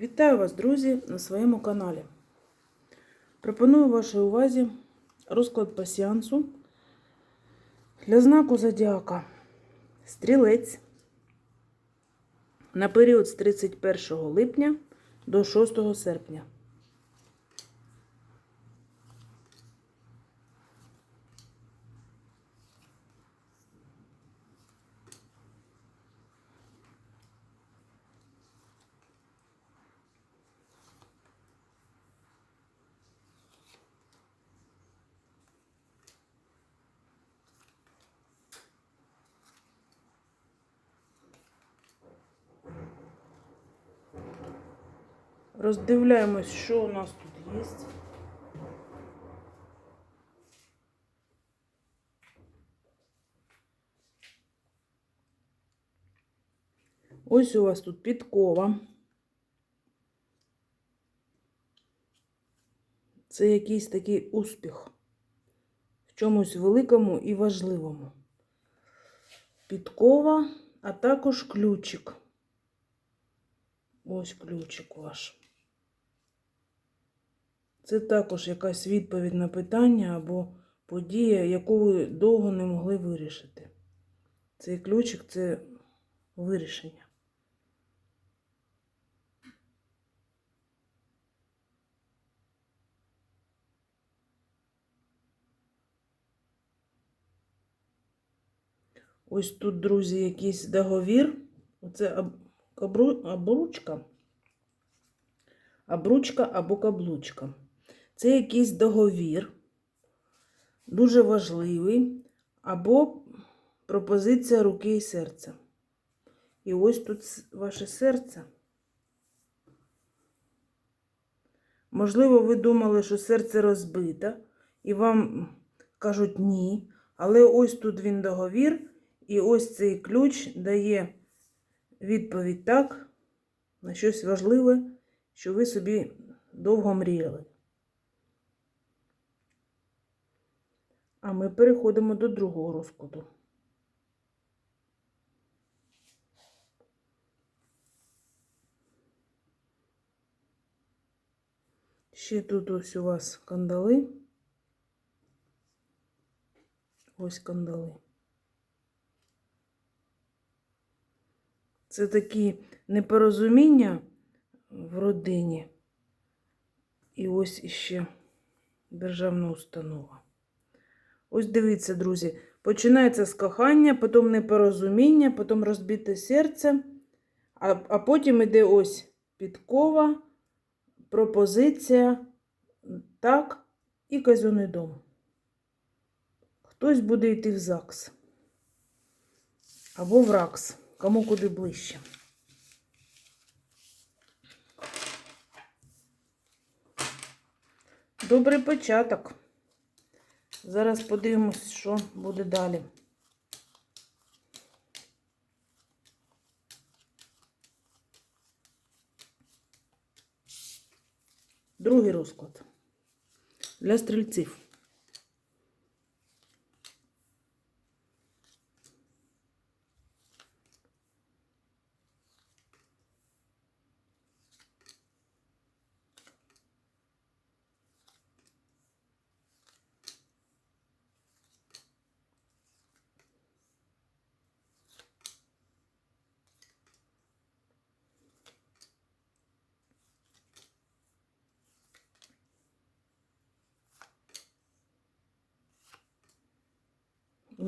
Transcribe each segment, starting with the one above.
Вітаю вас, друзі, на своєму каналі. Пропоную вашій увазі розклад пасіансу для знаку Зодіака Стрілець на період з 31 липня до 6 серпня. Роздивляємось, що у нас тут є. Ось у вас тут підкова. Це якийсь такий успіх в чомусь великому і важливому. Підкова, а також ключик. Ось ключик ваш. Це також якась відповідь на питання або подія, яку ви довго не могли вирішити. Цей ключик це вирішення. Ось тут, друзі, якийсь договір. Оце обручка. Обручка або каблучка. Це якийсь договір, дуже важливий, або пропозиція руки і серця. І ось тут ваше серце. Можливо, ви думали, що серце розбите, і вам кажуть ні. Але ось тут він договір, і ось цей ключ дає відповідь так на щось важливе, що ви собі довго мріяли. А ми переходимо до другого розкладу. Ще тут ось у вас кандали. Ось кандали. Це такі непорозуміння в родині. І ось іще державна установа. Ось дивіться, друзі, починається з кохання, потім непорозуміння, потім розбите серце, а, а потім іде ось підкова, пропозиція, так, і казенний дом. Хтось буде йти в ЗАГС або в РАКС, кому куди ближче. Добрий початок. Зараз подивимось, що буде далі. Другий розклад для стрільців.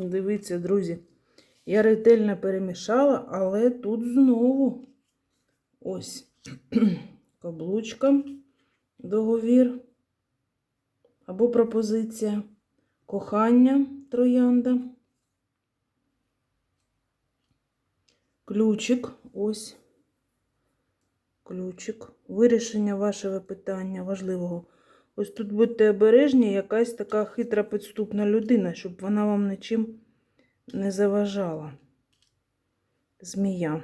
Дивіться, друзі, я ретельно перемішала, але тут знову ось каблучка, договір або пропозиція, кохання троянда, ключик, ось. Ключик, вирішення вашого питання важливого. Ось тут будьте обережні, якась така хитра підступна людина, щоб вона вам нічим не заважала. Змія.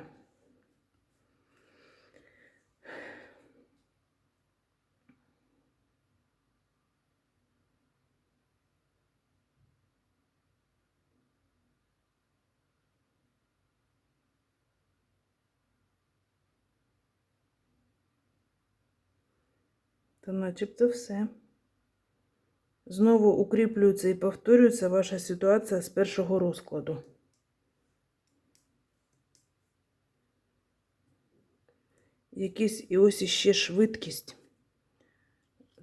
Та начебто все. Знову укріплюється і повторюється ваша ситуація з першого розкладу. Якісь і ось іще швидкість.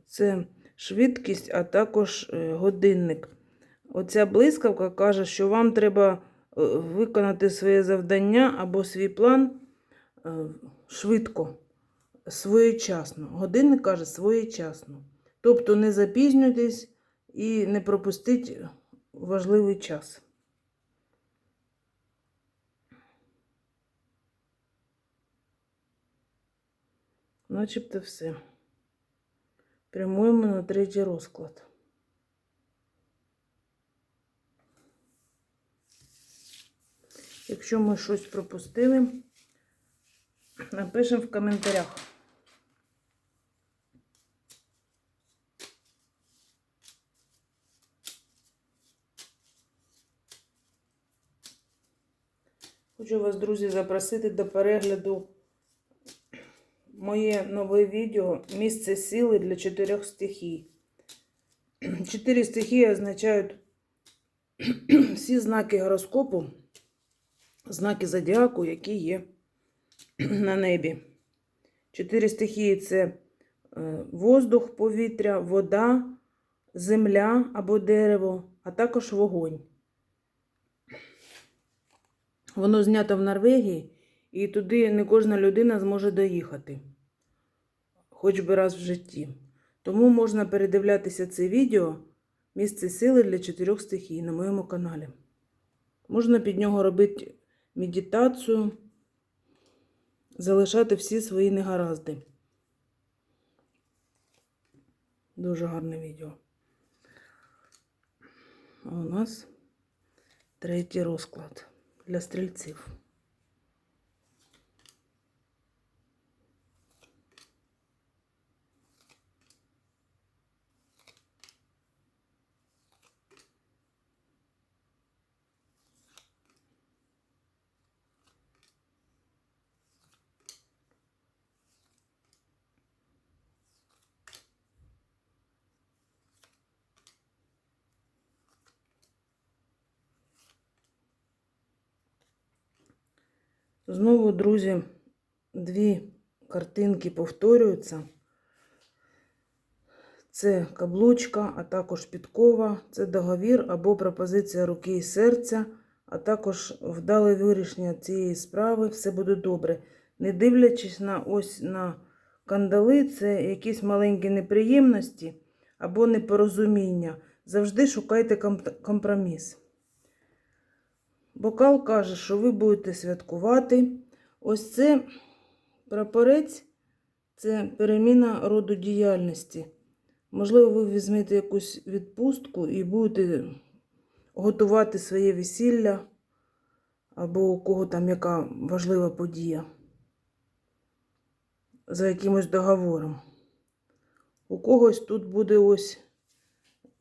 Це швидкість, а також е, годинник. Оця блискавка каже, що вам треба е, виконати своє завдання або свій план е, швидко, своєчасно. Годинник каже своєчасно. Тобто не запізнюйтесь і не пропустіть важливий час. Начебто все. Прямуємо на третій розклад. Якщо ми щось пропустили, напишемо в коментарях. Хочу вас, друзі, запросити до перегляду моє нове відео Місце сили для чотирьох стихій. Чотири стихії означають всі знаки гороскопу, знаки зодіаку, які є на небі. Чотири стихії це е, воздух, повітря, вода, земля або дерево, а також вогонь. Воно знято в Норвегії, і туди не кожна людина зможе доїхати, хоч би раз в житті. Тому можна передивлятися це відео Місце сили для чотирьох стихій на моєму каналі. Можна під нього робити медитацію, залишати всі свої негаразди. Дуже гарне відео. А у нас третій розклад для стрільців. Знову, друзі, дві картинки повторюються. Це каблучка, а також підкова, це договір або пропозиція руки і серця, а також вдале вирішення цієї справи, все буде добре. Не дивлячись на ось на кандали, це якісь маленькі неприємності або непорозуміння. Завжди шукайте компроміс. Бокал каже, що ви будете святкувати. Ось це прапорець це переміна роду діяльності. Можливо, ви візьмете якусь відпустку і будете готувати своє весілля, або у кого там яка важлива подія за якимось договором. У когось тут буде ось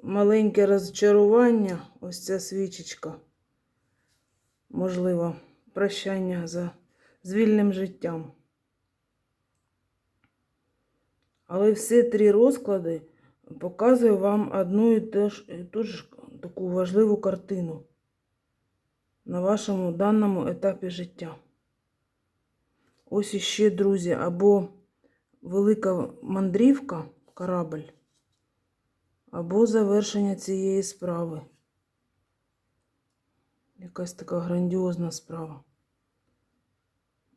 маленьке розчарування, ось ця свічечка можливо, прощання за з вільним життям. Але всі три розклади показують вам одну і ту ж таку важливу картину на вашому даному етапі життя. Ось іще, друзі, або велика мандрівка, корабль, або завершення цієї справи. Якась така грандіозна справа.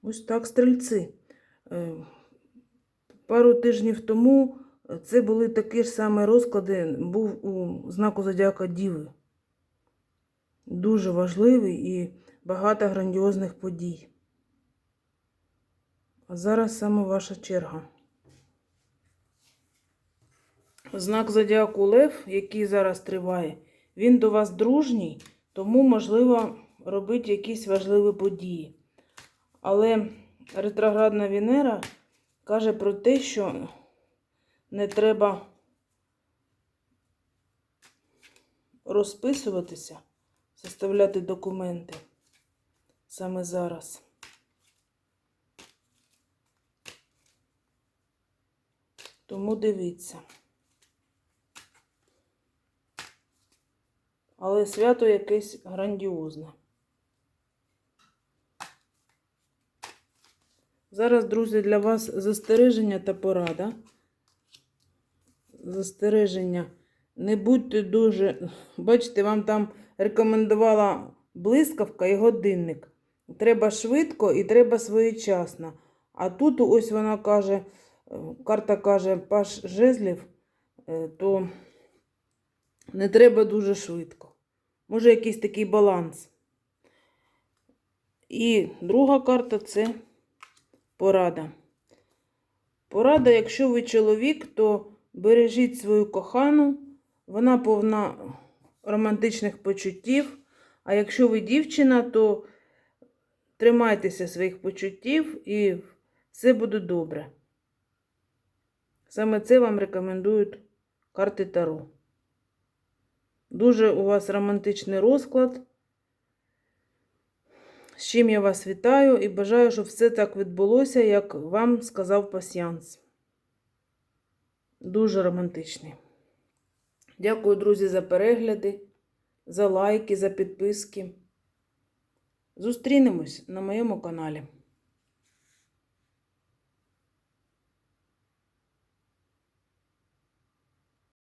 Ось так, стрільці. Е, Пару тижнів тому це були такі ж самі розклади, був у знаку Зодіака Діви. Дуже важливий і багато грандіозних подій. А зараз саме ваша черга. Знак Зодіаку Лев, який зараз триває, він до вас дружній. Тому можливо робити якісь важливі події. Але ретроградна Венера каже про те, що не треба розписуватися, составляти документи саме зараз. Тому дивіться. Але свято якесь грандіозне. Зараз, друзі, для вас застереження та порада. Застереження. Не будьте дуже. Бачите, вам там рекомендувала блискавка і годинник. Треба швидко і треба своєчасно. А тут ось вона каже, карта каже паш жезлів, е, то не треба дуже швидко. Може, якийсь такий баланс. І друга карта це порада. Порада, якщо ви чоловік, то бережіть свою кохану, вона повна романтичних почуттів. А якщо ви дівчина, то тримайтеся своїх почуттів і все буде добре. Саме це вам рекомендують карти Таро. Дуже у вас романтичний розклад. З чим я вас вітаю і бажаю, щоб все так відбулося, як вам сказав пасіянс. Дуже романтичний. Дякую, друзі, за перегляди, за лайки, за підписки. Зустрінемось на моєму каналі.